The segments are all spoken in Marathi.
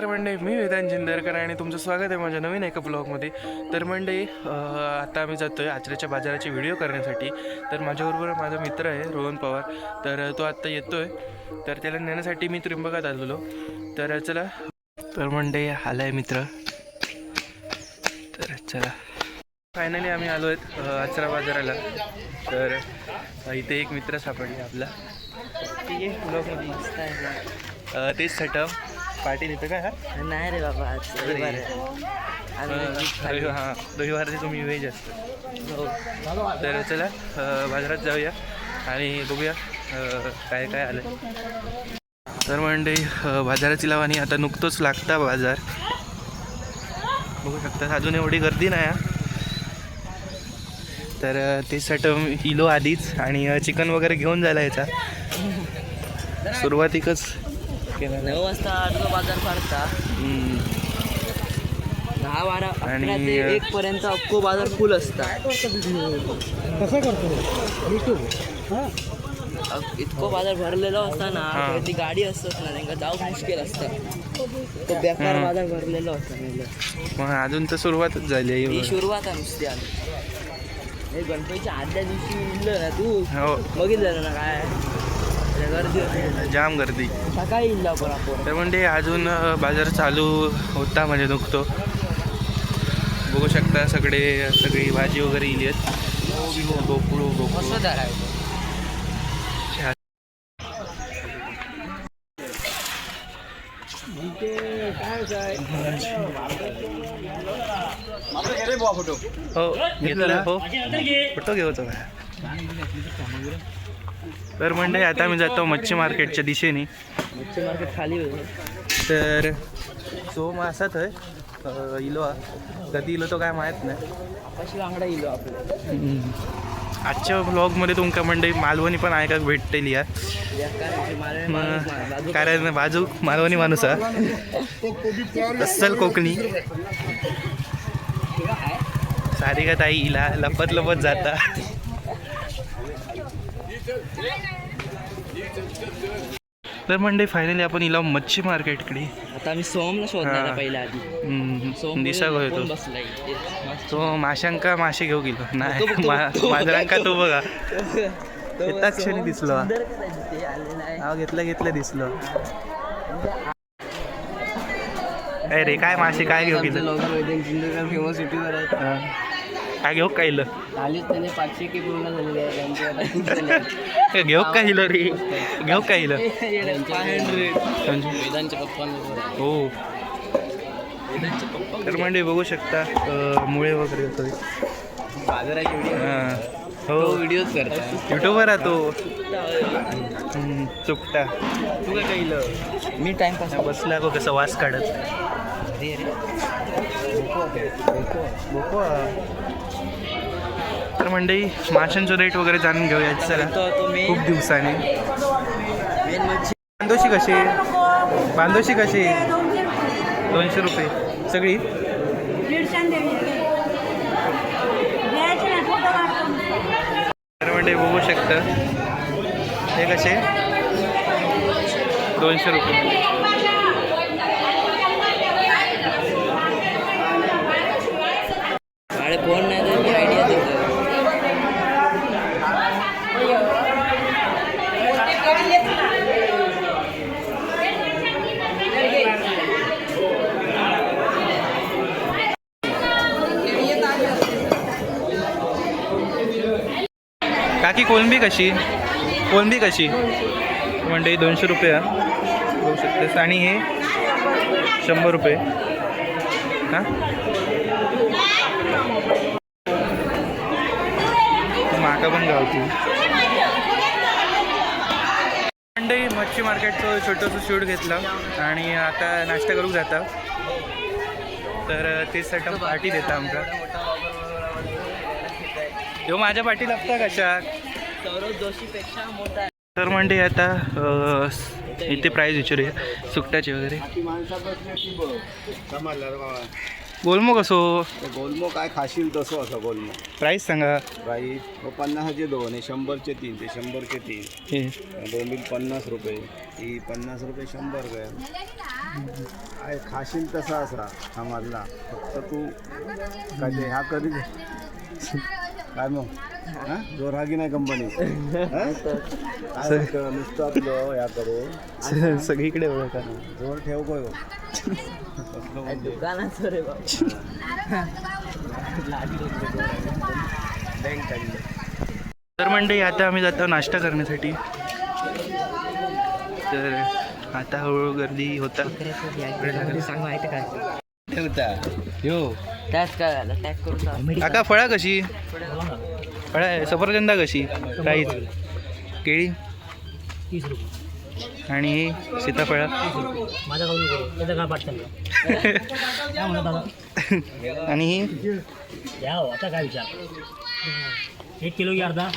तर मंडळी मी वेदांत जिंदरकर आणि तुमचं स्वागत आहे माझ्या नवीन एका ब्लॉगमध्ये. तर मंडळी अं, आता आम्ही जातो आहे आचऱ्याच्या बाजाराची व्हिडिओ करण्यासाठी. तर माझ्याबरोबर माझा मित्र आहे रोहन पवार. तर तो आत्ता येतो आहे तर त्याला नेण्यासाठी मी त्रिंबकात आलेलो. तर चला. तर मंडळी आला आहे मित्र. तर चला. फायनली आम्ही आलो आहेत आचरा बाजाराला. तर इथे एक मित्र सापडले आपला. तेच सेटअप पाटील इथं काय हा नाही रे बाबा आज रविवार आहे. आज खाली. रविवार हां तुम्ही व्हेज असतं हो. तर चला अं, बाजारात जाऊया आणि बघूया अं, काय काय आलं तर अं, बाजाराची लावानी आता नुकतंच लागता बाजार बघू शकता अजून एवढी गर्दी नाही हा. तर अं, ते सट इलो आधीच आणि चिकन वगैरे घेऊन जायला याचा सुरुवातीकच केलं नऊ वाजता आठवा बाजार भरता हम्म. दहा बारा आणि- एक पर्यंत अख्खो बाजार फुल असता. अक- इतको बाजार भरलेलो असता ना ती गाडी असतात ना त्यांना जाऊ मुश्किल असतं. तो बेकार. बाजार भरलेलो असता. मग अजून तर सुरुवातच झाली ही आहे सुरुवात आहे नुसती हे गणपतीच्या आदल्या दिवशी उरलं ना तू? हो. बघितलं ना काय. जाम गर्दी. तर म्हणजे अजून बाजार चालू होता म्हणजे नुकतो. बघू शकता सगळे सगळी भाजी वगैरे इली आहेत. गोकुळू हो घेतलं हो. फोटो घेऊचो का तर म्हणजे आता मी जातो मच्छी मार्केटच्या दिशेने. मच्छी मार्केट खाली होतं तर असा थंय अ, इलो. कधी इलो तो काय माहीत नाही. वांगडा येलो आपलं. आजच्या ब्लॉगमध्ये तुमका मंडळी मालवणी पण ऐकाक भेटतेली या मग कारण बाजू मालवणी माणूस हा अस्सल कोकणी. सारिका ताई इला लपत लपत जाता. तर मंडळी फायनली आपण इला मच्छी मार्केटकडे आता आम्ही सोमला शोधणार हा. पहिला आधी. हम्म, सोम दिसा. मस्त. तो माशांका मासे घेऊ गेलो. नाही मांजरांका तो बघा. तो येताच क्षणी दिसलो. हा. घेतलं घेतलं दिसलं. अरे काय मासे काय घेऊ गेलं? फेमस युट्यूबर आहे हा. काय घेऊ त्याने पाचशे की पूर्ण झालेले आहे. त्यांचे आता. ए, घेऊ काय इलं रे? घेऊ वेदांच्या पप्पांवर आहे. हो. तर म्हणजे बघू शकता अ, मुळे वगैरे होतोय बाजाराची व्हिडिओ हा. तो हो व्हिडिओज करता युट्यूबर आहे तो. हम्म, चुकटा तू काय केलं मी टाइमपास बसला गो कसं वास काढत. तर मंडळी माशांचं रेट वगैरे जाणून घेऊया चला. खूप दिवसाने. बांधोशी कशी? बांधोशी कशी? दोनशे रुपये. सगळी? तर बघू शकतं. हे कसे? दोनशे रुपये. फोन नाही तर मी आयडिया देतो काकी कोलंबी कशी? कोलंबी कशी? म्हणजे दोनशे रुपये. बघू शकतेस. आणि हे शंभर रुपये. हां? माका पण गावती. मंडई मच्छी मार्केटचं छोटंसं शूट घेतलं आणि आता नाश्ता करू जाता. तर तेच सटम पार्टी देता आमका ह्यो माझ्या पाठी लागता कशात? सौरभ जोशीपेक्षा मोठा आहे. तर म्हणजे आता इथे प्राईज विचारूया. सुकटाचे वगैरे. गोलमो कसो? गोलमो काय खाशील तसं असं गोलमो. प्राईस सांगा. प्राईस व पन्नासाचे दोन हे शंभरचे तीन ते शंभरचे तीन. हे. बोंबील पन्नास रुपये. ही पन्नास रुपये शंभर ग्रॅम काय खाशील तसा असा हा मधला फक्त तू काय ते ह्या कधी काय मग? हा. हा? कंपनी? नुसतं आपलं ह्या करू सगळीकडे ओळखा. जोर ठेव म्हणजे? दुकानाचं रे तर मंडळी आता आम्ही जातो नाश्ता करण्यासाठी. तर आता हळूहळू गर्दी होता. सांग माहिती काय ठेवता. यो त्याच काय झालं करून. काका फळा कशी? फळा आहे सफरचंदा कशी? काहीच केळी? तीस रुपये. आणि ही सीताफळा? आणि ही? या हो आता काय विचार? एक किलो घ्या अर्धा.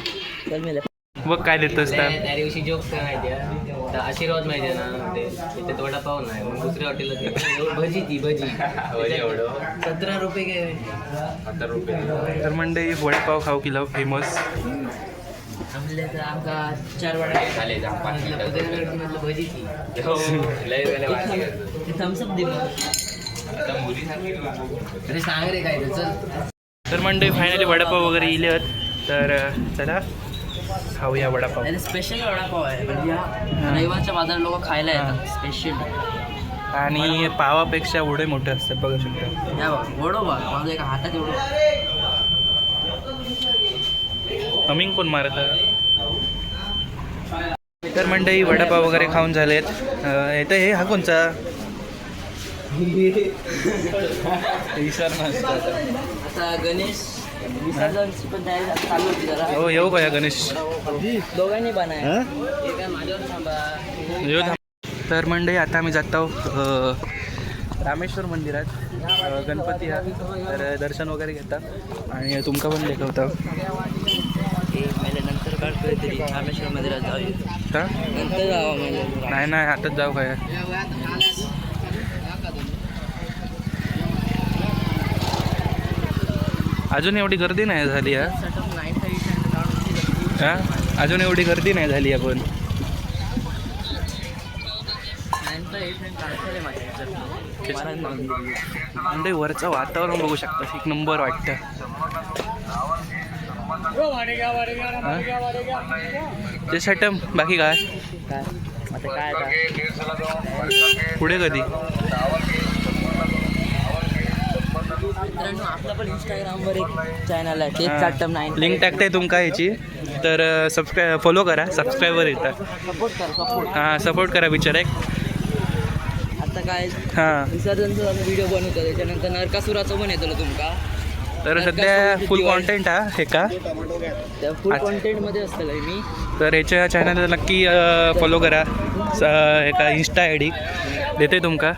बघ काय देत असतात त्या दिवशी जोक काय माहिती आहे तर आशीर्वाद माहिती आहे ना ते तिथे वडापाव नाही मग दुसऱ्या हॉटेलला भजी ती भजी. एवढं? सतरा रुपये काय? सत्तर रुपये तर मंडळी वडापाव खाऊ किलो फेमस आपल्या तर आमका चार वाडा झाले जा, पाच मिनिटं. उदयनगरमधलं भजी ती. हो, लय वेळेला वाटली करतो. ते थम्सअप दे मग. आता मुलीसारखी अरे सांग रे काय चल. तर मंडळी फायनली वडापाव वगैरे इले आहेत तर अं, चला. खाऊया वडापाव. स्पेशल वडापाव आहे. म्हणजे रविवारच्या बाजार लोक खायला येतात. स्पेशल आणि पावापेक्षा एवढे मोठे असतात बघू शकता. या माझं एका हातात एवढं. अमिंग कोण मारत तर मंडळी वडापाव वगैरे खाऊन झालेत. येतं हे हा कोणचा? आता गणेश हो येऊ का या गणेश? दोघांनी बनाय हे. तर मंडळी आता आम्ही जात आहोत रामेश्वर मंदिरात. गणपती हा. तर दर्शन वगैरे घेता. आणि तुमका पण दाखवता एक महिन्यानंतर काढतोय तरी रामेश्वर मंदिरात जाऊया का नंतर म्हणजे नाही नाही आताच जाऊ काय अजून एवढी गर्दी नाही झाली हा? अजून एवढी गर्दी नाही झाली आपण. म्हणजे वरचं वातावरण बघू शकता एक नंबर वाटतं? ते सटम बाकी काय? काय? पुढे कधी? मित्रांनो आपला पण इंस्टाग्रामवर एक चॅनल आहे तेच चाटम नाईन लिंक टाकते तुमका ह्याची तर सबस्क्राय फॉलो करा सबस्क्रायबर येतात सपोर्ट कर सपोर्ट हां सपोर्ट करा पिक्चर एक. आता काय? हां. विसर्जनचा व्हिडिओ बनवतो त्याच्यानंतर नरकासुराचं पण येतो तुमका. तर सध्या फुल कॉन्टेंट हा हे का फुल. कॉन्टेंटमध्ये असतं मी. तर याच्या चॅनलला नक्की फॉलो करा. स- हे का इन्स्टा आय डी देते तुमका.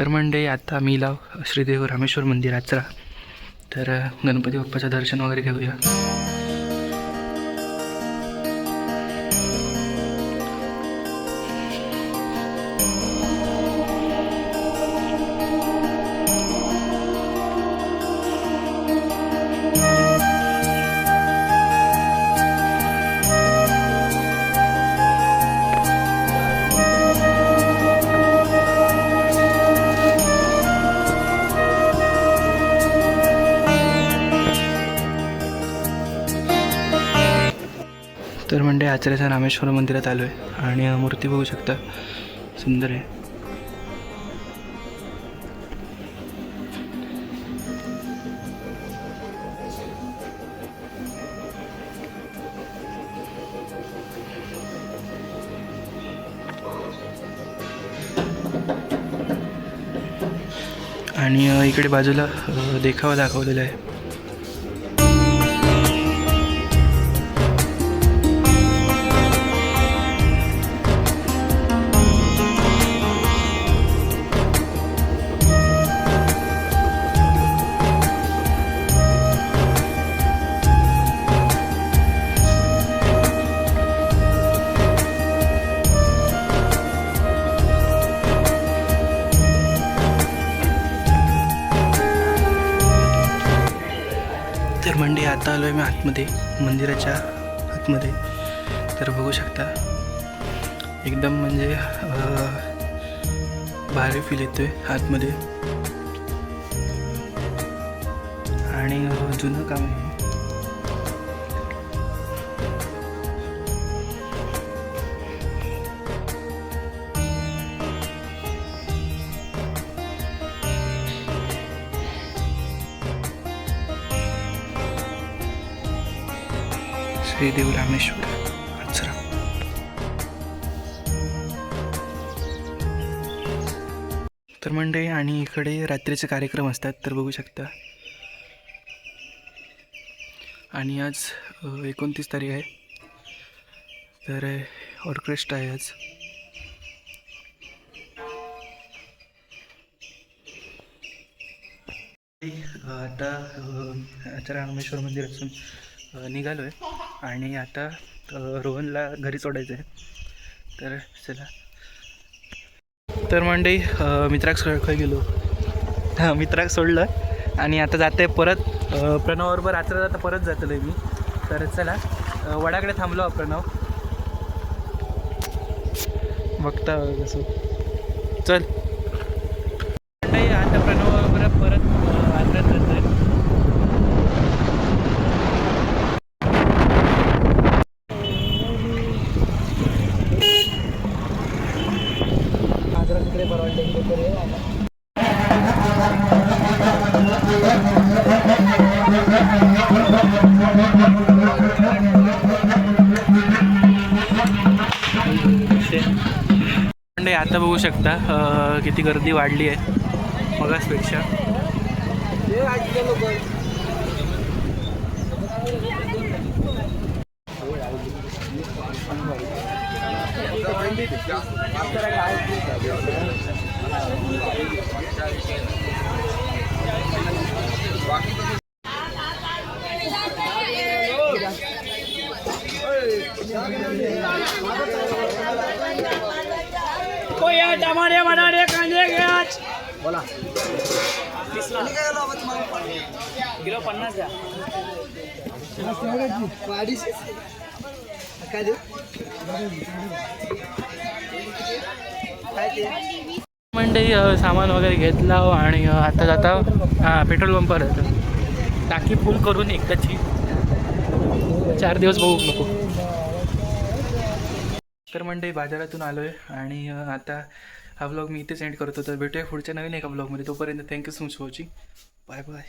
तर म्हणजे आता मी लाव श्रीदेव रामेश्वर मंदिराचा तर गणपती बाप्पाचं दर्शन वगैरे घेऊया. तर म्हणजे आचऱ्याच्या रामेश्वर मंदिरात आलो आहे आणि मूर्ती बघू शकता. सुंदर आहे. आणि इकडे बाजूला देखावा दाखवलेला आहे. आहे मी आतमध्ये मंदिराच्या आतमध्ये. तर बघू शकता एकदम म्हणजे भारी फील येतोय आतमध्ये. आणि जुनं काम आहे. श्रीदेव रामेश्वर आचरा तर मंडळी आणि इकडे रात्रीचे कार्यक्रम असतात तर बघू शकता. आणि आज एकोणतीस तारीख आहे. तर ऑर्केस्ट्रा आहे आज. आता रामेश्वर मंदिरातून निघालो आहे आणि आता रोहनला घरी सोडायचं आहे तर चला. तर मंडई मित्राक सो खय गेलो? हां मित्राक सोडलं आणि आता जाते परत प्रणवबरोबर रात्र जाता परत जातलो मी. तर चला वडाकडे थांबलो प्रणव. बघता कसं चल. आता बघू शकता किती गर्दी वाढली आहे मगासपेक्षा किलो पन्नास द्या. मंडळी सामान वगैरे घेतला हो आणि आता जाता हां पेट्रोल पंपावर येतो टाकी फुल करून एकदाची. चार दिवस बघू नको. तर मंडळी बाजारातून आलो आहे आणि आता हा ब्लॉग मी इथे सेंड करतो. तर भेटूया पुढच्या नवीन एका ब्लॉगमध्ये तोपर्यंत thank you so much watching bye bye